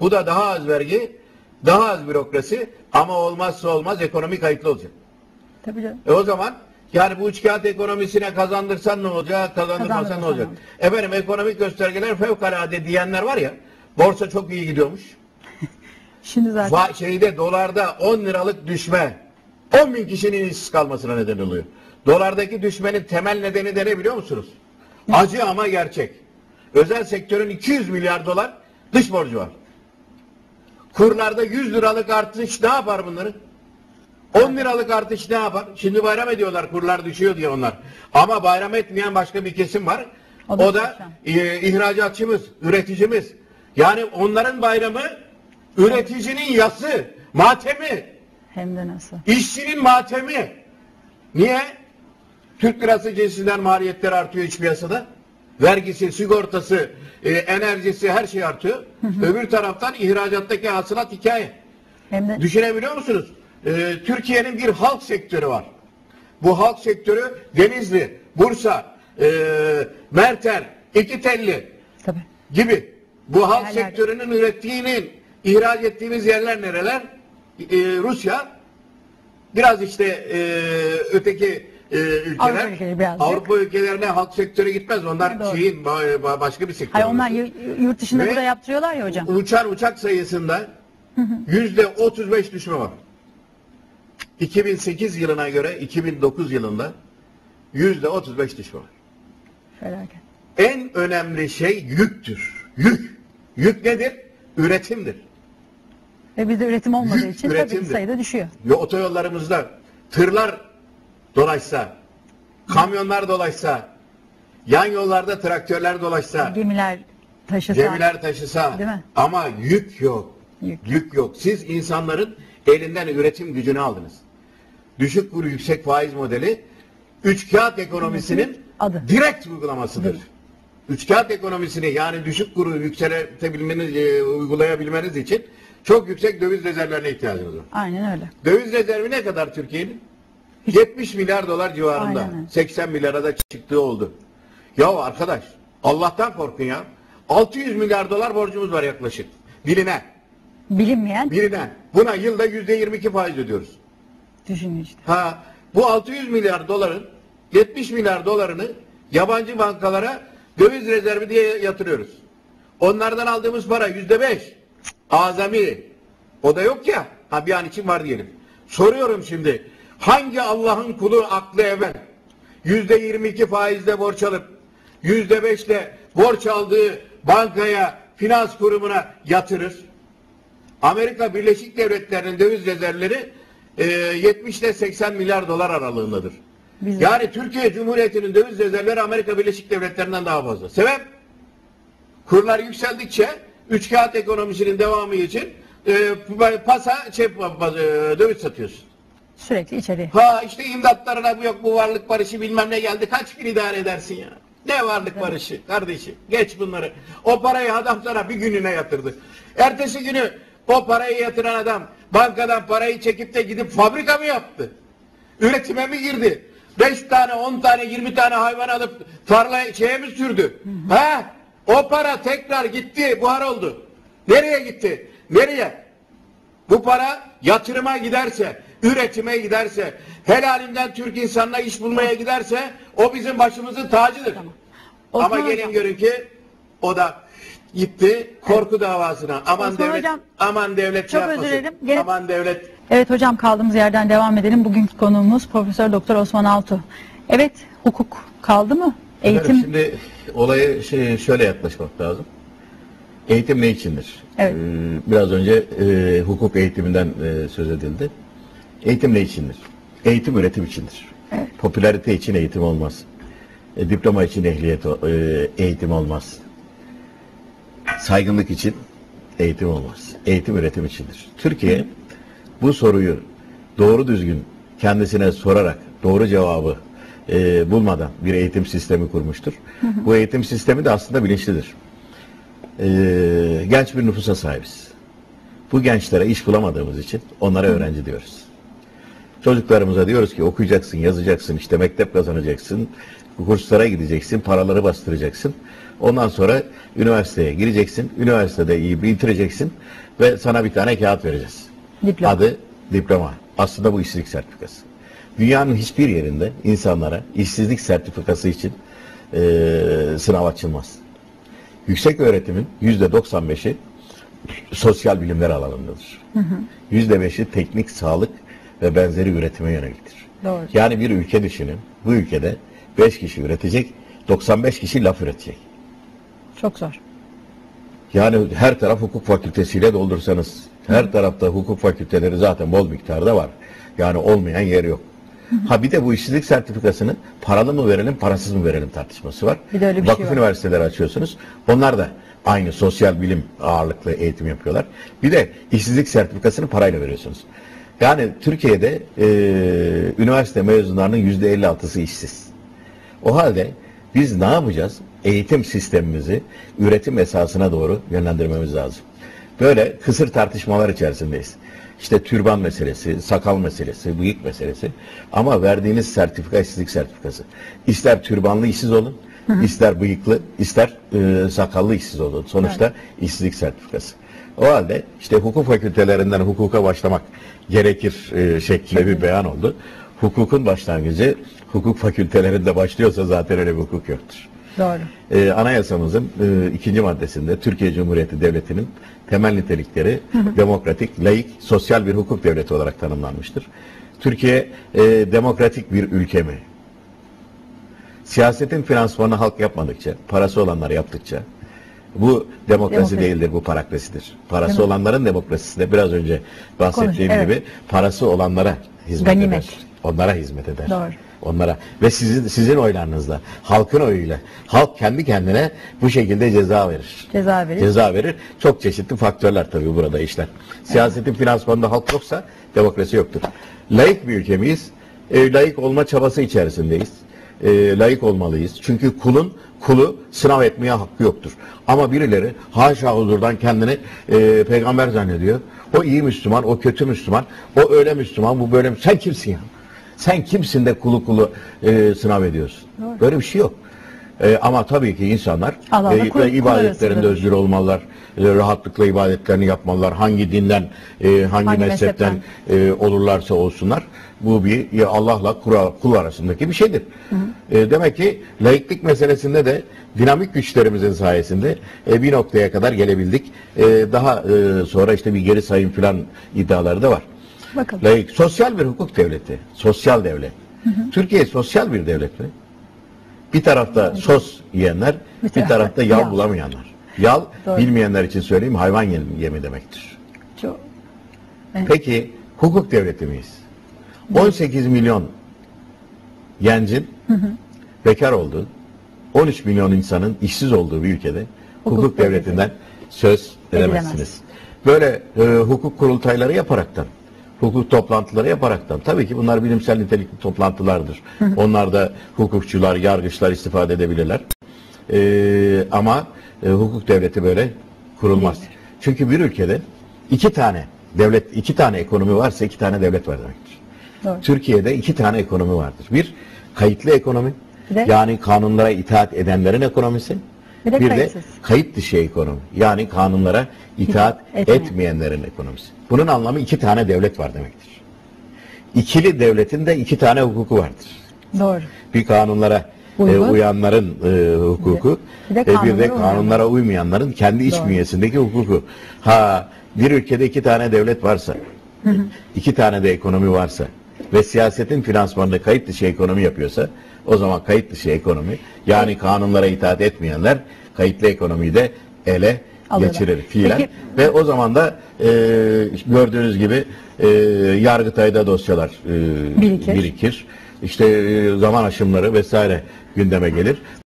Bu da daha az vergi, daha az bürokrasi ama olmazsa olmaz ekonomik kayıtlı olacak. Tabii canım. E o zaman yani bu üç kağıt ekonomisine kazandırsan ne olacak, kazandırmasan ne olacak? Efendim ekonomik göstergeler fevkalade diyenler var ya, borsa çok iyi gidiyormuş. Şimdi zaten Va şeyde dolarda 10 liralık düşme 10 bin kişinin işsiz kalmasına neden oluyor. Dolardaki düşmenin temel nedeni de ne biliyor musunuz? Acı ama gerçek. Özel sektörün 200 milyar dolar dış borcu var. Kurlarda 100 liralık artış ne yapar bunları? 10 liralık artış ne yapar? Şimdi bayram ediyorlar kurlar düşüyor diye onlar. Ama bayram etmeyen başka bir kesim var. O O da da, çalışan. e, ihracatçımız, üreticimiz. Yani onların bayramı üreticinin yası, matemi, hem de nasıl. işçinin matemi. Niye? Türk lirası cinsinden maliyetler artıyor iç piyasada. Vergisi, sigortası, e, enerjisi her şey artıyor. Öbür taraftan ihracattaki hasılat hikaye. Hem de Düşünebiliyor musunuz? Ee, Türkiye'nin bir halk sektörü var. Bu halk sektörü Denizli, Bursa, e, Merter, İkitelli tabii. gibi. Bu halk Yerler. sektörünün ürettiğinin ihraç ettiğimiz yerler nereler? Ee, Rusya, biraz işte e, öteki e, ülkeler, Avrupa ülkeleri birazcık. Avrupa ülkelerine halk sektörü gitmez. Onlar Doğru. şeyin ba- ba- başka bir sektör. Hayır onlar yurt dışında Ve- burada yaptırıyorlar ya hocam. Uçan uçak sayısında yüzde 35 düşme var. 2008 yılına göre 2009 yılında yüzde 35 düşme var. Felaket. En önemli şey yüktür. Yük. Yük nedir? Üretimdir. Ve bizde üretim olmadığı Yük için tabii üretimdir. sayıda düşüyor. Ve otoyollarımızda tırlar dolaşsa, kamyonlar dolaşsa, yan yollarda traktörler dolaşsa, Gemiler taşısa. Gemiler taşısa Değil mi? ama yük yok. Yük. Yük. yok. Siz insanların elinden üretim gücünü aldınız. Düşük kur yüksek faiz modeli üç kağıt ekonomisinin Adı. direkt uygulamasıdır. Değil. Üç kağıt ekonomisini yani düşük kuru yükseltebilmeniz, e, uygulayabilmeniz için çok yüksek döviz rezervlerine ihtiyacınız var. Aynen öyle. Döviz rezervi ne kadar Türkiye'nin? 70 milyar dolar civarında. Aynen öyle. 80 milyara da çıktığı oldu. Ya arkadaş Allah'tan korkun ya. 600 milyar dolar borcumuz var yaklaşık. Bilinen. Bilinmeyen Bilinen. Buna yılda %22 faiz ödüyoruz. düşünün işte. Ha, bu 600 milyar doların 70 milyar dolarını yabancı bankalara döviz rezervi diye yatırıyoruz. Onlardan aldığımız para yüzde beş. Azami. O da yok ya. Ha bir an için var diyelim. Soruyorum şimdi. Hangi Allah'ın kulu aklı evvel yüzde 22 faizle borç alıp yüzde beşle borç aldığı bankaya, finans kurumuna yatırır? Amerika Birleşik Devletleri'nin döviz rezervleri e, 70 ile 80 milyar dolar aralığındadır. Biz- Yani Türkiye Cumhuriyeti'nin döviz rezervleri Amerika Birleşik Devletleri'nden daha fazla. Sebep? Kurlar yükseldikçe üç kağıt ekonomisinin devamı için e, pasa şey, e, döviz satıyorsun. Sürekli içeri. Ha işte imdatlarına bu yok bu varlık barışı bilmem ne geldi. Kaç gün idare edersin ya? Ne varlık barışı kardeşim? Geç bunları. O parayı adam sana bir gününe yatırdı. Ertesi günü o parayı yatıran adam bankadan parayı çekip de gidip fabrika mı yaptı? Üretime mi girdi? 5 tane, 10 tane, 20 tane hayvan alıp tarla şeye mi sürdü? Ha? O para tekrar gitti, buhar oldu. Nereye gitti? Nereye? Bu para yatırıma giderse, üretime giderse, helalinden Türk insanına iş bulmaya giderse o bizim başımızın tacıdır. Ama Osman gelin Hocam. görün ki o da gitti korku davasına. Aman Osman devlet, Hocam, aman devlet çok yapmasın. özür dilerim. Aman devlet Evet hocam kaldığımız yerden devam edelim. Bugünkü konuğumuz Profesör Doktor Osman Altuğ. Evet hukuk kaldı mı? Eğitim Efendim, şimdi olaya şey, şöyle yaklaşmak lazım. Eğitim ne içindir? Evet. Ee, biraz önce e, hukuk eğitiminden e, söz edildi. Eğitim ne içindir? Eğitim üretim içindir. Evet. Popülarite için eğitim olmaz. E, diploma için ehliyet e, eğitim olmaz. Saygınlık için eğitim olmaz. Eğitim üretim içindir. Türkiye bu soruyu doğru düzgün kendisine sorarak doğru cevabı e, bulmadan bir eğitim sistemi kurmuştur. Bu eğitim sistemi de aslında bilinçlidir. E, genç bir nüfusa sahibiz. Bu gençlere iş bulamadığımız için onlara öğrenci diyoruz. Çocuklarımıza diyoruz ki okuyacaksın, yazacaksın, işte mektep kazanacaksın, kurslara gideceksin, paraları bastıracaksın. Ondan sonra üniversiteye gireceksin. Üniversitede iyi bitireceksin ve sana bir tane kağıt vereceğiz. Diploma. Adı diploma. Aslında bu işsizlik sertifikası. Dünyanın hiçbir yerinde insanlara işsizlik sertifikası için eee sınav açılmaz. Yüksek öğretimin yüzde 95'i sosyal bilimler alanındadır. Yüzde beşi teknik, sağlık ve benzeri üretime yöneliktir. Doğru. Yani bir ülke düşünün. Bu ülkede 5 kişi üretecek, 95 kişi laf üretecek. Çok zor. Yani her taraf hukuk fakültesiyle doldursanız, her tarafta hukuk fakülteleri zaten bol miktarda var. Yani olmayan yer yok. Ha bir de bu işsizlik sertifikasını paralı mı verelim, parasız mı verelim tartışması var. Bir de öyle bir Vakıf şey var. üniversiteleri açıyorsunuz. Onlar da aynı sosyal bilim ağırlıklı eğitim yapıyorlar. Bir de işsizlik sertifikasını parayla veriyorsunuz. Yani Türkiye'de e, üniversite mezunlarının yüzde 56'sı işsiz. O halde biz ne yapacağız? Eğitim sistemimizi üretim esasına doğru yönlendirmemiz lazım. Böyle kısır tartışmalar içerisindeyiz. İşte türban meselesi, sakal meselesi, bıyık meselesi. Ama verdiğiniz sertifika işsizlik sertifikası. İster türbanlı işsiz olun, ister bıyıklı, ister e, sakallı işsiz olun. Sonuçta işsizlik sertifikası. O halde işte hukuk fakültelerinden hukuka başlamak gerekir e, şeklinde bir beyan oldu. Hukukun başlangıcı hukuk fakültelerinde başlıyorsa zaten öyle bir hukuk yoktur. Doğru. Ee, anayasamızın e, ikinci maddesinde Türkiye Cumhuriyeti Devleti'nin temel nitelikleri demokratik, laik, sosyal bir hukuk devleti olarak tanımlanmıştır. Türkiye e, demokratik bir ülke mi? Siyasetin finansmanını halk yapmadıkça, parası olanlar yaptıkça, bu demokrasi Demokrasi. değildir, bu parakrasidir. Parası Değil olanların demokrasisi de biraz önce bahsettiğim Konuş, evet. gibi parası olanlara hizmet Ganimet. eder. Onlara hizmet eder. Doğru. Onlara ve sizin sizin oylarınızla, halkın oyuyla, halk kendi kendine bu şekilde ceza verir. Ceza verir. Ceza verir. Çok çeşitli faktörler tabii burada işler. Siyasetin finansmanında halk yoksa demokrasi yoktur. Laik bir ülke miyiz? E, laik olma çabası içerisindeyiz. E, laik olmalıyız. Çünkü kulun kulu sınav etmeye hakkı yoktur. Ama birileri haşa huzurdan kendini e, peygamber zannediyor. O iyi Müslüman, o kötü Müslüman, o öyle Müslüman, bu böyle Sen kimsin ya? Sen kimsin de kulu kulu e, sınav ediyorsun? Böyle bir şey yok. E, ama tabii ki insanlar e, kul- kul ibadetlerinde özgür olmalılar, e, rahatlıkla ibadetlerini yapmalılar. Hangi dinden, e, hangi, Hangi mezhepten e, olurlarsa olsunlar. Bu bir ya Allah'la kul, kul arasındaki bir şeydir. E, demek ki laiklik meselesinde de dinamik güçlerimizin sayesinde e, bir noktaya kadar gelebildik. E, daha e, sonra işte bir geri sayım filan iddiaları da var. Bakalım. Laik, sosyal bir hukuk devleti, sosyal devlet. Türkiye sosyal bir devlet mi? Bir tarafta sos yiyenler, bir tarafta yal bulamayanlar. Yal, Doğru. bilmeyenler için söyleyeyim, hayvan yemi, demektir. Çok. Peki, hukuk devleti miyiz? 18 milyon gencin bekar olduğu, 13 milyon insanın işsiz olduğu bir ülkede hukuk, Hukuk devletinden söz Edilemez. edemezsiniz. Böyle e, hukuk kurultayları yaparaktan, hukuk toplantıları yaparaktan, tabii ki bunlar bilimsel nitelikli toplantılardır. Onlar da hukukçular, yargıçlar istifade edebilirler. E, ama e, hukuk devleti böyle kurulmaz. Çünkü bir ülkede iki tane devlet, iki tane ekonomi varsa iki tane devlet var demektir. Doğru. Türkiye'de iki tane ekonomi vardır. Bir, kayıtlı ekonomi. De- yani kanunlara itaat edenlerin ekonomisi. Bir de kayıtsız. kayıt dışı ekonomi. Yani kanunlara itaat Etmeyen. etmeyenlerin ekonomisi. Bunun anlamı iki tane devlet var demektir. İkili devletin de iki tane hukuku vardır. Doğru. Bir kanunlara e, uyanların e, hukuku, Bir de e, bir de kanunlara kanunlara uymayanların kendi iç Doğru. bünyesindeki hukuku. Ha bir ülkede iki tane devlet varsa, iki tane de ekonomi varsa ve siyasetin finansmanını kayıt dışı ekonomi yapıyorsa o zaman kayıt dışı ekonomi yani kanunlara itaat etmeyenler kayıtlı ekonomiyi de ele Alıyorlar. geçirir fiilen. Peki- Ve o zaman da e, gördüğünüz gibi e, Yargıtay'da dosyalar e, Birikir. birikir. İşte e, zaman aşımları vesaire gündeme gelir.